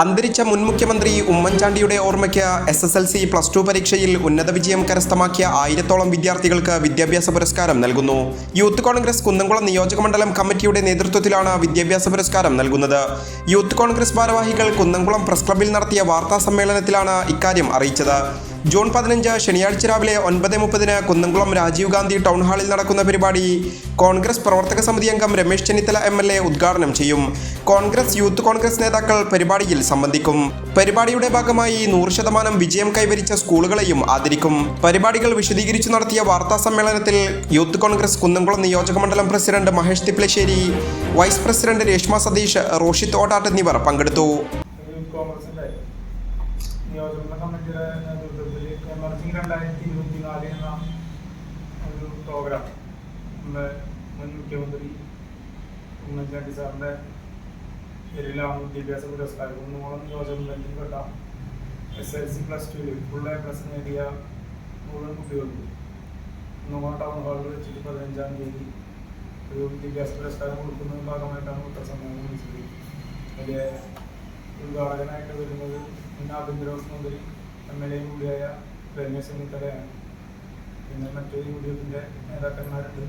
അന്തരിച്ച മുൻ മുഖ്യമന്ത്രി ഉമ്മൻചാണ്ടിയുടെ ഓർമ്മയ്ക്ക് S S L C plus two പരീക്ഷയിൽ ഉന്നത വിജയം കരസ്ഥമാക്കിയ ആയിരത്തോളം വിദ്യാർത്ഥികൾക്ക് വിദ്യാഭ്യാസ പുരസ്കാരം നൽകുന്നു. യൂത്ത് കോൺഗ്രസ് കുന്നംകുളം നിയോജകമണ്ഡലം കമ്മിറ്റിയുടെ നേതൃത്വത്തിലാണ് വിദ്യാഭ്യാസ പുരസ്കാരം നൽകുന്നത്. യൂത്ത് കോൺഗ്രസ് ഭാരവാഹികൾ കുന്നംകുളം പ്രസ് ക്ലബ്ബിൽ നടത്തിയ വാർത്താ സമ്മേളനത്തിലാണ് ഇക്കാര്യം അറിയിച്ചത്. ജൂൺ പതിനഞ്ച് ശനിയാഴ്ച രാവിലെ ഒൻപത് മുപ്പതിന് കുന്നംകുളം രാജീവ് ഗാന്ധി ടൗൺ ഹാളിൽ നടക്കുന്ന പരിപാടി കോൺഗ്രസ് പ്രവർത്തക സമിതി അംഗം Ramesh Chennithala M L A ഉദ്ഘാടനം ചെയ്യും. കോൺഗ്രസ് യൂത്ത് കോൺഗ്രസ് നേതാക്കൾ പരിപാടിയിൽ സംബന്ധിക്കും. പരിപാടിയുടെ ഭാഗമായി നൂറ് ശതമാനം വിജയം കൈവരിച്ച സ്കൂളുകളെയും ആദരിക്കും. പരിപാടികൾ വിശദീകരിച്ചു നടത്തിയ വാർത്താ സമ്മേളനത്തിൽ യൂത്ത് കോൺഗ്രസ് കുന്നംകുളം നിയോജകമണ്ഡലം president Mahesh Thiplassery vice president Reshma Satheesh Roshith Odatt എന്നിവർ പങ്കെടുത്തു. നിയോജക കമ്മിറ്റിയുടെ നേതൃത്വത്തിൽ എമർജിംഗ് രണ്ടായിരത്തി ഇരുപത്തി നാല് എന്ന ഒരു പ്രോഗ്രാം നമ്മുടെ മുൻ മുഖ്യമന്ത്രി ഉമ്മൻചാണ്ടി സാറിന്റെ പേരിലാണ് വിദ്യാഭ്യാസ പുരസ്കാരം കുന്നോളം നിയോജകമണ്ഡലത്തിൽപ്പെട്ട എസ് എൽ സി പ്ലസ് ടുവിൽ ഫുൾ എ പ്ലസ് നേടിയ മുഴുവൻ കുട്ടികൾക്ക് കുന്നോളം ടൗൺ ഹാളിൽ വെച്ചിട്ട് പതിനഞ്ചാം തീയതി ഒരു വിദ്യാഭ്യാസ പുരസ്കാരം കൊടുക്കുന്നതിന് ഭാഗമായിട്ടാണ് പത്രസമ്മേളനം വിളിച്ചത്. അതിലെ ഉദ്ഘാടകനായിട്ട് വരുന്നത് മുൻ ആഭ്യന്തര വകുപ്പ് മന്ത്രി എം എൽ എ കൂടിയായ രമേശ് ചെന്നിത്തലയാണ് പിന്നെ മറ്റൊരു യു ഡി എഫിന്റെ നേതാക്കന്മാരുണ്ട്.